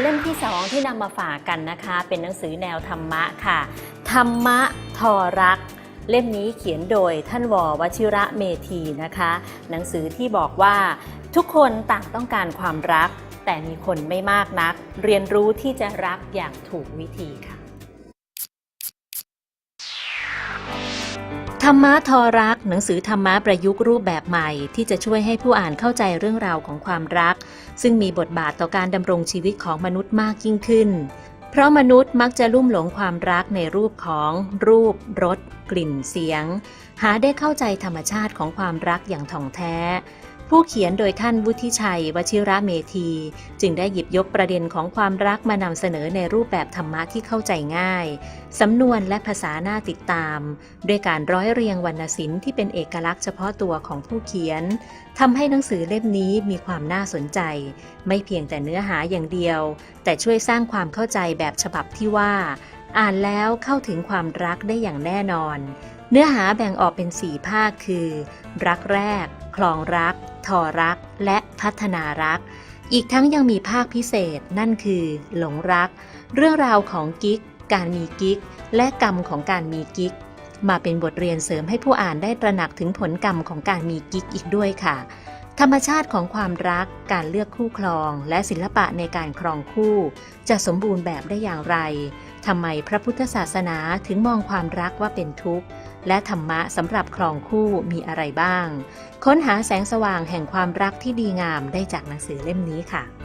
เล่มที่สองที่นำมาฝากกันนะคะ เป็นหนังสือแนวธรรมะค่ะ ธรรมะทอรัก เล่มนี้เขียนโดยท่านววชิระเมธีนะคะ หนังสือที่บอกว่า ทุกคนต่างต้องการความรัก แต่มีคนไม่มากนัก เรียนรู้ที่จะรักอย่างถูกวิธีค่ะ ธรรมะทอรัก หนังสือธรรมะประยุกต์รูปแบบใหม่ ที่จะช่วยให้ผู้อ่านเข้าใจเรื่องราวของความรัก ซึ่งมีบทบาทต่อการดำรงชีวิตของมนุษย์มากยิ่งขึ้น เพราะมนุษย์มักจะลุ่มหลงความรักในรูปของ รูปรสกลิ่นเสียง หาได้เข้าใจธรรมชาติของความรักอย่างถ่องแท้ ผู้เขียนโดยท่านวุฒิชัยวชิระเมธี จึงได้หยิบยกประเด็นของความรักมานำเสนอในรูปแบบธรรมะที่เข้าใจง่าย สำนวนและภาษาหน้าติดตาม ด้วยการร้อยเรียงวรรณศิลป์ที่เป็นเอกลักษณ์เฉพาะตัวของผู้เขียนทำให้หนังสือเล่มนี้มีความน่าสนใจ ไม่เพียงแต่เนื้อหาอย่างเดียว แต่ช่วยสร้างความเข้าใจแบบฉบับที่ว่า อ่านแล้วเข้าถึงความรักได้อย่างแน่นอน เนื้อหาแบ่งออกเป็น4ภาคคือ รักแรก คลองรัก ทอรัก และพัฒนารัก อีกทั้งยังมีภาคพิเศษนั่นคือ หลงรัก เรื่องราวของกิ๊ก การมีกิ๊ก และกรรมของการมีกิ๊ก มาเป็นบทเรียนเสริมให้ผู้อ่านได้ตระหนักถึงผลกรรมของการมีกิ๊กอีกด้วยค่ะ ธรรมชาติของความรัก การเลือกคู่ครอง และศิลปะในการครองคู่ จะสมบูรณ์แบบได้อย่างไร ทำไมพระพุทธศาสนาถึงมองความรักว่าเป็นทุกข์ และธรรมะสำหรับครองคู่มีอะไรบ้าง ค้นหาแสงสว่างแห่งความรักที่ดีงามได้จากหนังสือเล่มนี้ค่ะ